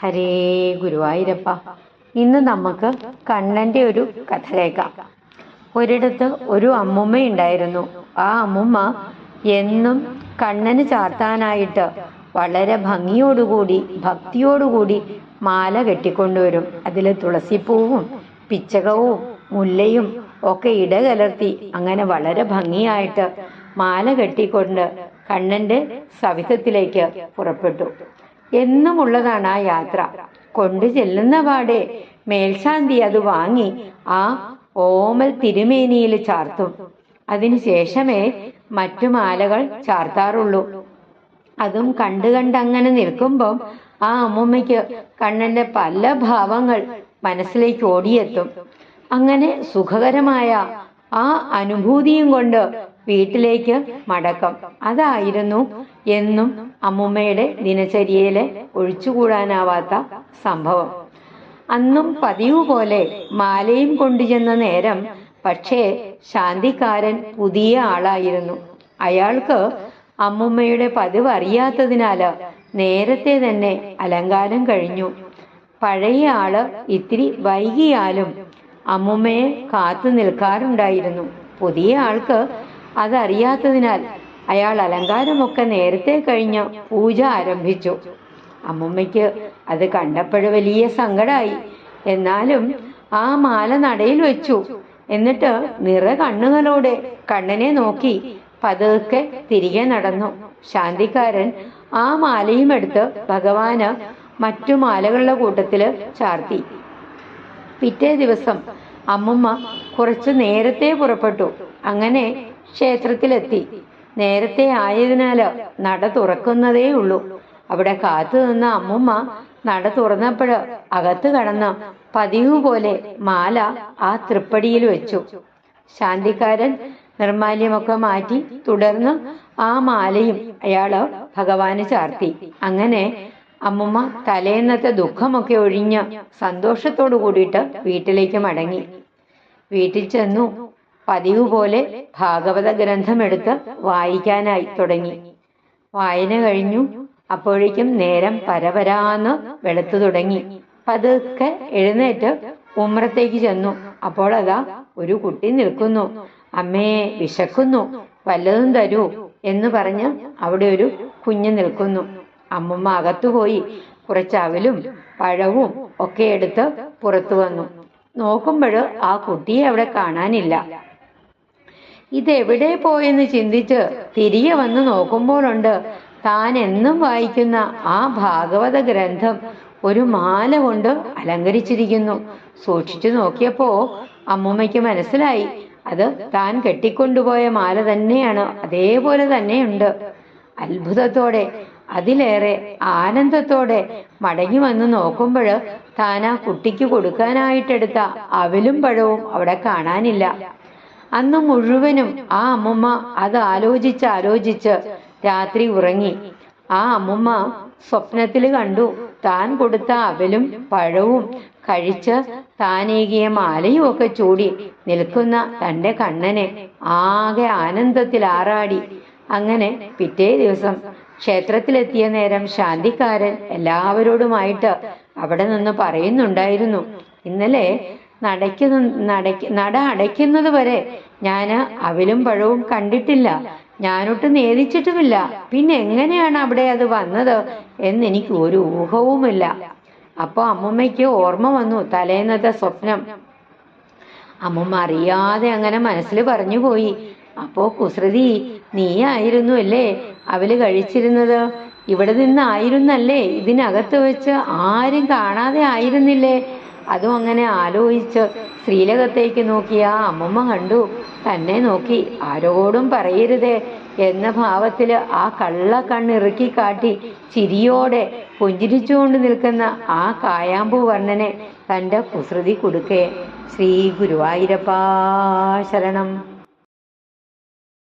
ഹരേ ഗുരുവായൂരപ്പ. ഇന്ന് നമുക്ക് കണ്ണന്റെ ഒരു കഥ കേൾക്കാം. ഒരിടത്ത് ഒരു അമ്മുമ്മയുണ്ടായിരുന്നു ആ അമ്മുമ്മ എന്നും കണ്ണന് ചാർത്താനായിട്ട് വളരെ ഭംഗിയോടുകൂടി ഭക്തിയോടുകൂടി മാല കെട്ടിക്കൊണ്ടുവരും. അതിൽ തുളസിപ്പൂവും പിച്ചകവും മുല്ലയും ഒക്കെ ഇടകലർത്തി അങ്ങനെ വളരെ ഭംഗിയായിട്ട് മാല കെട്ടിക്കൊണ്ട് കണ്ണന്റെ സവിധത്തിലേക്ക് പുറപ്പെട്ടു. എന്നുമുള്ളതാണ് ആ യാത്ര. കൊണ്ടു ചെല്ലുന്ന പാടെ മേൽശാന്തി അത് വാങ്ങി ആ ഓമൽ തിരുമേനിയിൽ ചാർത്തും. അതിനുശേഷമേ മറ്റു മാലകൾ ചാർത്താറുള്ളൂ. അതും കണ്ടു കണ്ടങ്ങനെ നിൽക്കുമ്പം ആ അമ്മുമ്മയ്ക്ക് കണ്ണന്റെ പല ഭാവങ്ങൾ മനസ്സിലേക്ക് ഓടിയെത്തും. അങ്ങനെ സുഖകരമായ ആ അനുഭൂതിയും കൊണ്ട് വീട്ടിലേക്ക് മടക്കം. അതായിരുന്നു എന്നും അമ്മുമ്മയുടെ ദിനചര്യയിലെ ഒഴിച്ചുകൂടാനാവാത്ത സംഭവം. അന്നും പതിവ് പോലെ മാലയും കൊണ്ടുചെന്ന നേരം പക്ഷേ ശാന്തിക്കാരൻ പുതിയ ആളായിരുന്നു. അയാൾക്ക് അമ്മുമ്മയുടെ പതിവ് അറിയാത്തതിനാല് നേരത്തെ തന്നെ അലങ്കാരം കഴിഞ്ഞു. പഴയ ആൾ ഇത്തിരി വൈകിയാലും അമ്മുമ്മയെ കാത്തു നിൽക്കാറുണ്ടായിരുന്നു. പുതിയ ആൾക്ക് അതറിയാത്തതിനാൽ അയാൾ അലങ്കാരമൊക്കെ നേരത്തെ കഴിഞ്ഞ് പൂജ ആരംഭിച്ചു. അമ്മുമ്മയ്ക്ക് അത് കണ്ടപ്പോഴ് വലിയ സങ്കടമായി എന്നാലും ആ മാല നടയിൽ വെച്ചു. എന്നിട്ട് നിറ കണ്ണുകളോടെ കണ്ണനെ നോക്കി പതുക്കെ തിരികെ നടന്നു. ശാന്തിക്കാരൻ ആ മാലയും എടുത്ത് ഭഗവാന് മറ്റു മാലകളുടെ കൂട്ടത്തിൽ ചാർത്തി. പിറ്റേ ദിവസം അമ്മുമ്മ കുറച്ചു നേരത്തെ പുറപ്പെട്ടു. അങ്ങനെ ക്ഷേത്രത്തിലെത്തി. നേരത്തെ ആയതിനാല് നട തുറക്കുന്നതേ ഉള്ളൂ. അവിടെ കാത്തു നിന്ന അമ്മുമ്മ നട തുറന്നപ്പോഴ് അകത്ത് കടന്ന് പതിവ് പോലെ മാല ആ തൃപ്പടിയിൽ വെച്ചു. ശാന്തിക്കാരൻ നിർമാല്യമൊക്കെ മാറ്റി തുടർന്ന് ആ മാലയും അയാൾ ഭഗവാന് ചാർത്തി. അങ്ങനെ അമ്മുമ്മ തലേന്നത്തെ ദുഃഖമൊക്കെ ഒഴിഞ്ഞ് സന്തോഷത്തോടു കൂടിയിട്ട് വീട്ടിലേക്ക് മടങ്ങി. വീട്ടിൽ ചെന്നു പതിവ് പോലെ ഭാഗവത ഗ്രന്ഥം എടുത്ത് വായിക്കാനായി തുടങ്ങി. വായന കഴിഞ്ഞു. അപ്പോഴേക്കും നേരം പരപരാന്ന് വെളുത്തു തുടങ്ങി. പതുക്കെ എഴുന്നേറ്റ് ഉമ്രത്തേക്ക് ചെന്നു. അപ്പോൾ അതാ ഒരു കുട്ടി നിൽക്കുന്നു. അമ്മയെ വിശക്കുന്നു. വല്ലതും തരൂ എന്ന് പറഞ്ഞ് അവിടെ ഒരു കുഞ്ഞ് നിൽക്കുന്നു. അമ്മുമ്മ അകത്തുപോയി കുറച്ച് അവലും പഴവും ഒക്കെ എടുത്ത് പുറത്തു വന്നു. നോക്കുമ്പോൾ ആ കുട്ടിയെ അവിടെ കാണാനില്ല. ഇതെവിടെ പോയെന്ന് ചിന്തിച്ച് തിരികെ വന്ന് നോക്കുമ്പോഴുണ്ട് താൻ എന്നും വായിക്കുന്ന ആ ഭാഗവത ഗ്രന്ഥം ഒരു മാല കൊണ്ട് അലങ്കരിച്ചിരിക്കുന്നു. സൂക്ഷിച്ചു നോക്കിയപ്പോ അമ്മൂമ്മയ്ക്ക് മനസ്സിലായി. അത് താൻ കെട്ടിക്കൊണ്ടുപോയ മാല തന്നെയാണ്. അതേപോലെ തന്നെയുണ്ട്. അത്ഭുതത്തോടെ അതിലേറെ ആനന്ദത്തോടെ മടങ്ങി വന്ന് നോക്കുമ്പോൾ താൻ ആ കുട്ടിക്ക് കൊടുക്കാനായിട്ടെടുത്ത അവലും പഴവും അവിടെ കാണാനില്ല. അന്ന് മുഴുവനും ആ അമ്മമ്മ അത് ആലോചിച്ച് ആലോചിച്ച് രാത്രി ഉറങ്ങി. ആ അമ്മമ്മ സ്വപ്നത്തിൽ കണ്ടു താൻ കൊടുത്ത അവലും പഴവും കഴിച്ച് താനേകിയ മാലയും ഒക്കെ ചൂടി നിൽക്കുന്ന തന്റെ കണ്ണനെ ആകെ ആനന്ദത്തിൽ ആറാടി അങ്ങനെ പിറ്റേ ദിവസം ക്ഷേത്രത്തിലെത്തിയ നേരം ശാന്തിക്കാരൻ എല്ലാവരോടുമായിട്ട് അവിടെ നിന്ന് പറയുന്നുണ്ടായിരുന്നു ഇന്നലെ നടയ്ക്കു നടയ്ക്ക് നട അടയ്ക്കുന്നത് വരെ ഞാൻ അവലും പഴവും കണ്ടിട്ടില്ല ഞാനൊട്ട് നേദിച്ചിട്ടുമില്ല പിന്നെ എങ്ങനെയാണ് അവിടെ അത് വന്നത് എന്നെനിക്ക് ഒരു ഊഹവുമില്ല. അപ്പൊ അമ്മമ്മയ്ക്ക് ഓർമ്മ വന്നു തലേന്നത്തെ സ്വപ്നം. അമ്മുമ്മ അറിയാതെ അങ്ങനെ മനസ്സിൽ പറഞ്ഞു പോയി അപ്പോ കുസൃതി നീയായിരുന്നു അല്ലേ അവൽ കഴിച്ചിരുന്നത്? ഇവിടെ നിന്നായിരുന്നല്ലേ? ഇതിനകത്ത് വെച്ച് ആരും കാണാതെ ആയിരുന്നില്ലേ? അതും അങ്ങനെ ആലോചിച്ച് ശ്രീലകത്തേക്ക് നോക്കി ആ അമ്മമ്മ കണ്ടു. തന്നെ നോക്കി ആരോടും പറയരുതേ എന്ന ഭാവത്തിൽ ആ കള്ള കണ്ണിറുക്കി കാട്ടി ചിരിയോടെ പുഞ്ചിരിച്ചുകൊണ്ട് നിൽക്കുന്ന ആ കായാമ്പു വർണനെ തന്റെ കുസൃതി കൊടുക്കേ. ശ്രീ ഗുരുവായൂരപ്പാ ശരണം.